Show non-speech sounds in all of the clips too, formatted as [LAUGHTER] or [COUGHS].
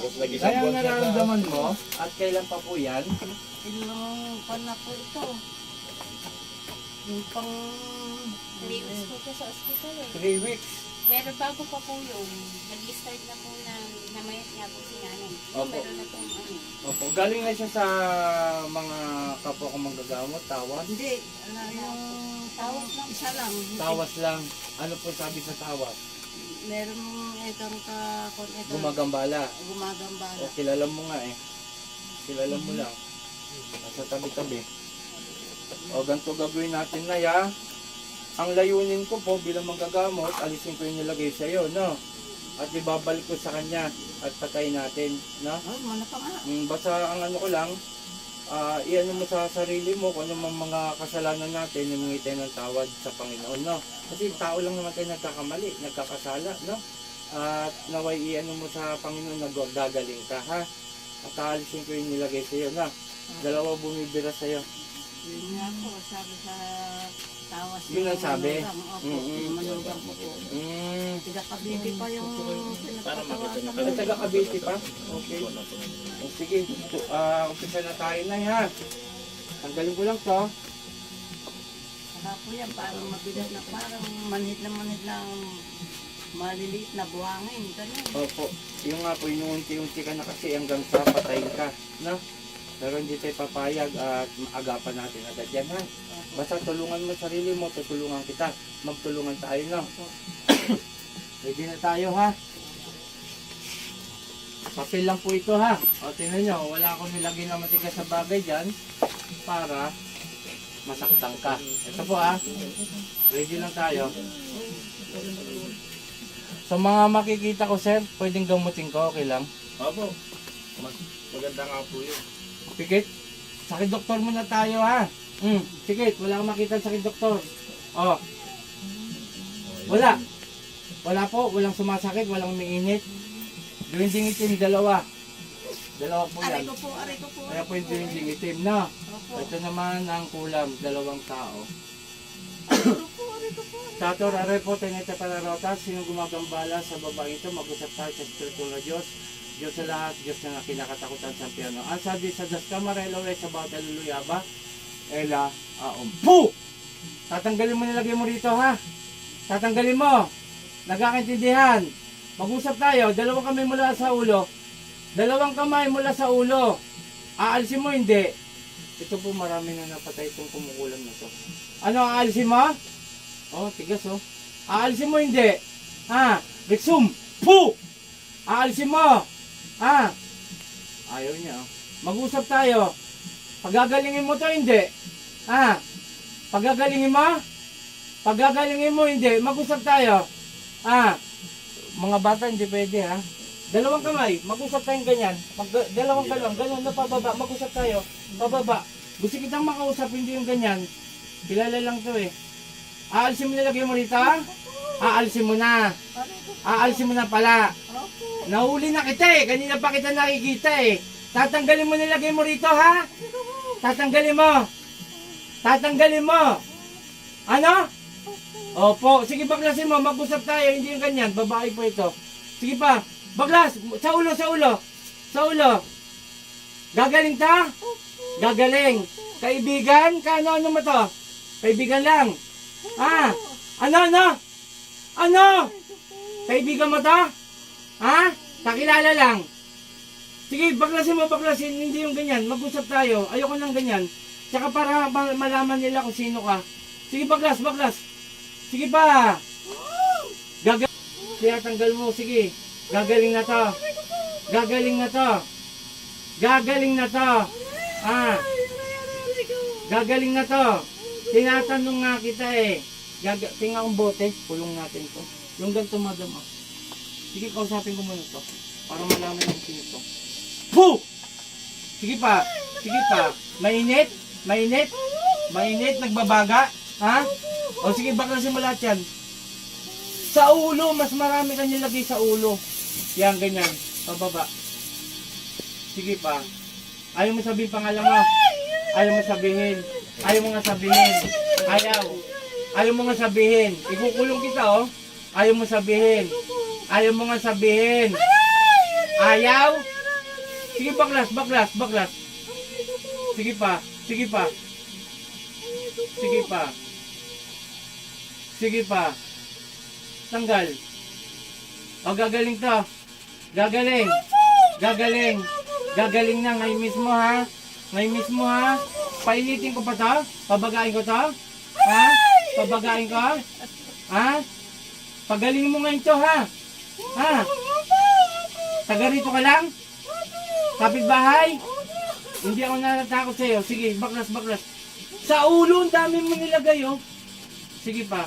Tapos nag-isang Kaya ang buwan siya sa... nararamdaman mo, at kailan pa po yan? Ilang pan na po ito. Yung pang... Three weeks po siya sa ospital eh. 3 weeks. Pero bago pa po yung nag-start na po na namayat nga po si nanay. Opo. Meron na pong ano. Opo, galing na siya sa mga kapwa ko manggagamot, tawad. Hindi, ano yung tawas lang. Isa lang. Tawas lang. Ano po sabi sa tawas? Meron itong ka... Kung ito, Gumagambala. gumagambala. O, kilala mo nga eh. Kilala mo lang. Nasa tabi-tabi. O, ganito gagawin natin na ya. Ang layunin ko po bilang manggagamot, alisin ko yung nilagay sa iyo, no? At ibabalik ko sa kanya at patayin natin, no? Oh, mana pa nga. Mm, basta ang ano ko lang, ah iyan mo sa sarili mo kung ano mga kasalanan natin, humingi tayo ng tawad sa Panginoon, no? Kasi tao lang naman tayo nagkakamali, nagkakasala, no? At naway iyan mo sa Panginoon na gagaling ka, ha? At aalisin ko yung nilagay sa iyo, na? Dalawa bumibira sa iyo. Yun nga po, sabi sa tawas. Yun ang ng sabi? manugang. Opo, Mm-mm. manugang po po. Mm. Tiga-kabiti pa yung Para makita niyo Ay, taga Cavite pa? Okay. O, sige, tu- ah umpisa na tayo na, ha? Tanggalin ko lang to. Saka po yan, parang mabigat na, parang manhid na manhid na maliliit na buhangin. Ganun. Opo. Yung nga po, inuunti-unti ka na kasi hanggang sa patayin ka. No? Pero hindi tayo papayag at agapan natin agad yan ha. Basta tulungan mo sarili mo, tutulungan kita. Magtulungan tayo no. [COUGHS] Ready na tayo ha. Papel lang po ito ha. O tingnan nyo, wala akong nilagay na matigas sa bagay dyan para masaktan ka. Ito po ha. Ready lang tayo. Sa mga makikita ko sir, pwedeng gamutin ko, okay lang. Opo. Mas maganda nga po yun. Pikit, sakit doktor muna tayo ha. Hmm, pikit, wala akong makita sa sakit doktor. Oh, wala. Wala po, walang sumasakit, walang umiinit. Yung dingitim, dalawa. Dalawa po Aray yan. ko po, aray ko po. Kaya po yung dingitim, no? Opo. Ito naman ang kulam, dalawang tao. Aray po, aray po. Tator, aray po, tenete para rotas, sino gumagambala sa babae ito, mag-usap tayo sa Espiritu na Diyos. Diyos sa lahat, Diyos na kinakatakutan sa piano. Ang sabi sa Das Camarelo, eh, sa bawat aluluyaba, Ela, aom. Po! Tatanggalin mo nilagay mo rito, ha? Tatanggalin mo. Nagkakaintindihan. Mag-usap tayo, dalawang kamay mula sa ulo. Dalawang kamay mula sa ulo. Aalisin mo, hindi. Ito po marami na napatay itong kumukulam na to. Ano, aalisin mo? Oh, tigas oh. Aalisin mo hindi. Ha? Rexum. Pu! Aalisin mo. Ha? Ayaw niya oh. Mag-usap tayo. Pagagalingin mo to hindi. Ha? Pagagalingin mo? Pagagalingin mo hindi. Mag-usap tayo. Ha? Mga bata hindi pwede ha. Dalawang kamay, mag-usap tayong ganyan. Mag dalawang galawang, ganun na pababa, mag-usap tayo. Pababa. Gusto kitang makausap, hindi yung ganyan. Kilala lang to eh. Aalisin mo nilagay mo rito? Aalisin mo na. Po. Aalisin mo na pala. Nahuli na kita eh. Kanina pa kita nakikita eh. Tatanggalin mo nilagay mo rito ha? Tatanggalin mo. Tatanggalin mo. Ano? Opo. Sige baklasin mo. Mag-usap tayo. Hindi yung ganyan. Babae po ito. Sige pa. Baklas. Sa ulo, sa ulo. Sa ulo. Gagaling ta? Gagaling. Kaibigan? Kano-ano mo to? Kaibigan lang. Ha? Ano, ano? Ano? Kaibigan mo to? Ha? Kakilala lang. Sige, baklasin mo, baklasin. Hindi yung ganyan. Mag-usap tayo. Ayoko ng ganyan. Tsaka para ma- malaman nila kung sino ka. Sige, baklas, baklas. Sige pa. Gaga... Kaya tanggal mo, sige. Gagaling na to. Gagaling na to. Gagaling na to. Ha? Gagaling na to. Tinatanong nga kita eh. Gaga Tingnan ang bote. Pulong natin to. Yung ganito madam. ah. Sige, kausapin ko muna to. Para malaman yung sino to. Sige pa. Sige pa. Mainit? Mainit? Mainit? Nagbabaga? Ha? O sige, baklasin mo lahat yan. Sa ulo, mas marami kang nilagay sa ulo. Yan, ganyan. Pababa. Sige pa. Ayaw mo sabihin pangalan mo. Ayaw mo sabihin. Ayaw mo nga sabihin. Ayaw. Ayaw mo nga sabihin. Ikukulong kita, oh. Ayaw mo sabihin. Ayaw mo nga sabihin. Ayaw? Sige, baklas, baklas, baklas. Sige pa, sige pa. Sige pa. Sige pa. Tanggal. O, gagaling to. Gagaling. Gagaling. Gagaling na ngayon mismo ha. Ngayon mismo ha. Painitin ko pa to. Pabagain ko to. Ha? Pabagain ko. Ha? Pagaling mo ngayon to ha. Ha? Taga rito ka lang? Kapitbahay? Hindi ako natatakot sa'yo. Sige, baklas, baklas. Sa ulo, ang dami mo nilagay, oh. Sige pa.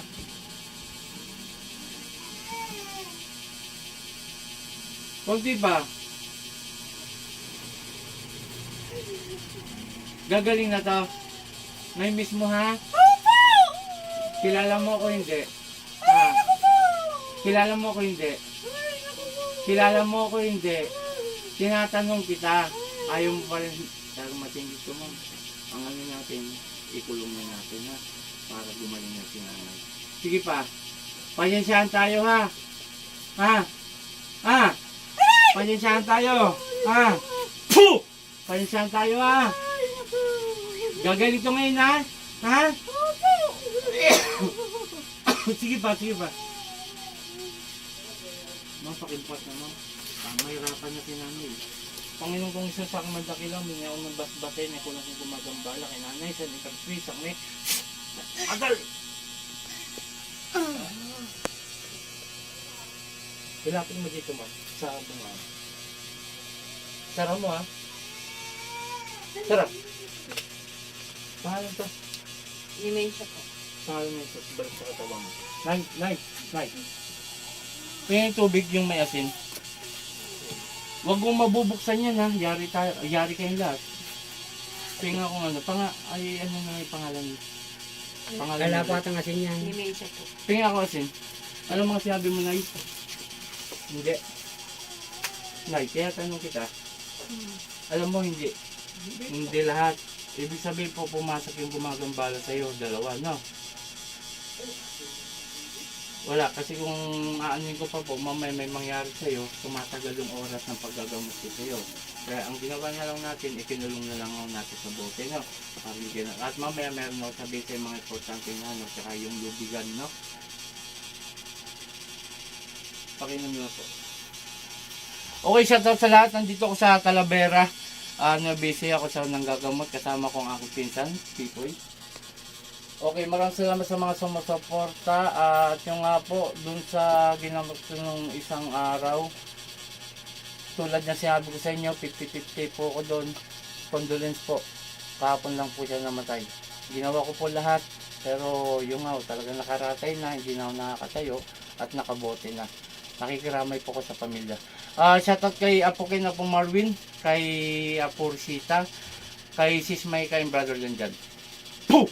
Kunti pa. Gagaling na to. May mismo ha? Kilala mo ako hindi? Ha? Kilala mo ako hindi? Kilala mo ako hindi? Tinatanong kita. Ayaw mo pa rin. Dahil matingit ko mo. Ang ano natin, ikulong na natin ha. Para gumaling na si nanay. Sige pa. Pasensyahan tayo ha. Ha? Ha? Pasensyahan tayo. Ha? Puh! Pasensyahan tayo ha. Gagaling to ngayon ha? Ha? [COUGHS] sige pa, sige pa. Mapakimpat naman. Ah, mahirapan na nanay. Panginoon kong isa sa aking mandakilang, mingaw ng basbatin, ay kulang kong gumagambala kay nanay, sa ikagpri, sa may... Agal! Ilapin mo dito, ma. Sa bunga. Sara mo, ha? Sara. Paano to? Dementia po. Paano mo ito? Balik sa katawan mo. Nay, nay, nay. Kaya yung tubig yung may asin. Huwag mong mabubuksan yan ha. Yari, tayo, yari kayong lahat. Pinga kung ano. Panga, ay ano na yung pangalan. Pangalan mo. Kalapatan kasi niyan. Dementia po. Pinga ako asin. Ano mga sinabi mo, Nay? Hindi. Nay, kaya tanong kita. Alam mo, hindi. Hindi lahat. Ibig sabihin po, pumasok yung gumagambala sa'yo. Dalawa, no? Wala, kasi kung aanin ko pa po, mamaya may mangyari sa'yo, tumatagal yung oras ng paggagamot ko sa'yo. Kaya ang ginawa na lang natin, ikinulong na lang natin sa bote, no? Pabigyan na- At mamaya meron ako sabihin sa mga importante na, no? Tsaka yung lubigan, no? Pakinom nyo po. Okay, shoutout sa lahat. Nandito ako sa Talavera. Ano, busy ako sa nanggagamot kasama ko ang aking pinsan, Pipoy. Okay, maraming salamat sa mga sumusuporta at yung nga po, dun sa ginamot ko nung isang araw, tulad na sinabi ko sa inyo, 50-50 po ako doon. Condolence po. Kahapon lang po siya namatay. Ginawa ko po lahat, pero yung nga, talagang nakaratay na, hindi na ako nakakatayo at nakabote na. Nakikiramay po ko sa pamilya. Ah, shoutout kay Apo kay na po Marvin, kay Apo kay Sis May, kay Brother Lanjan. Puh!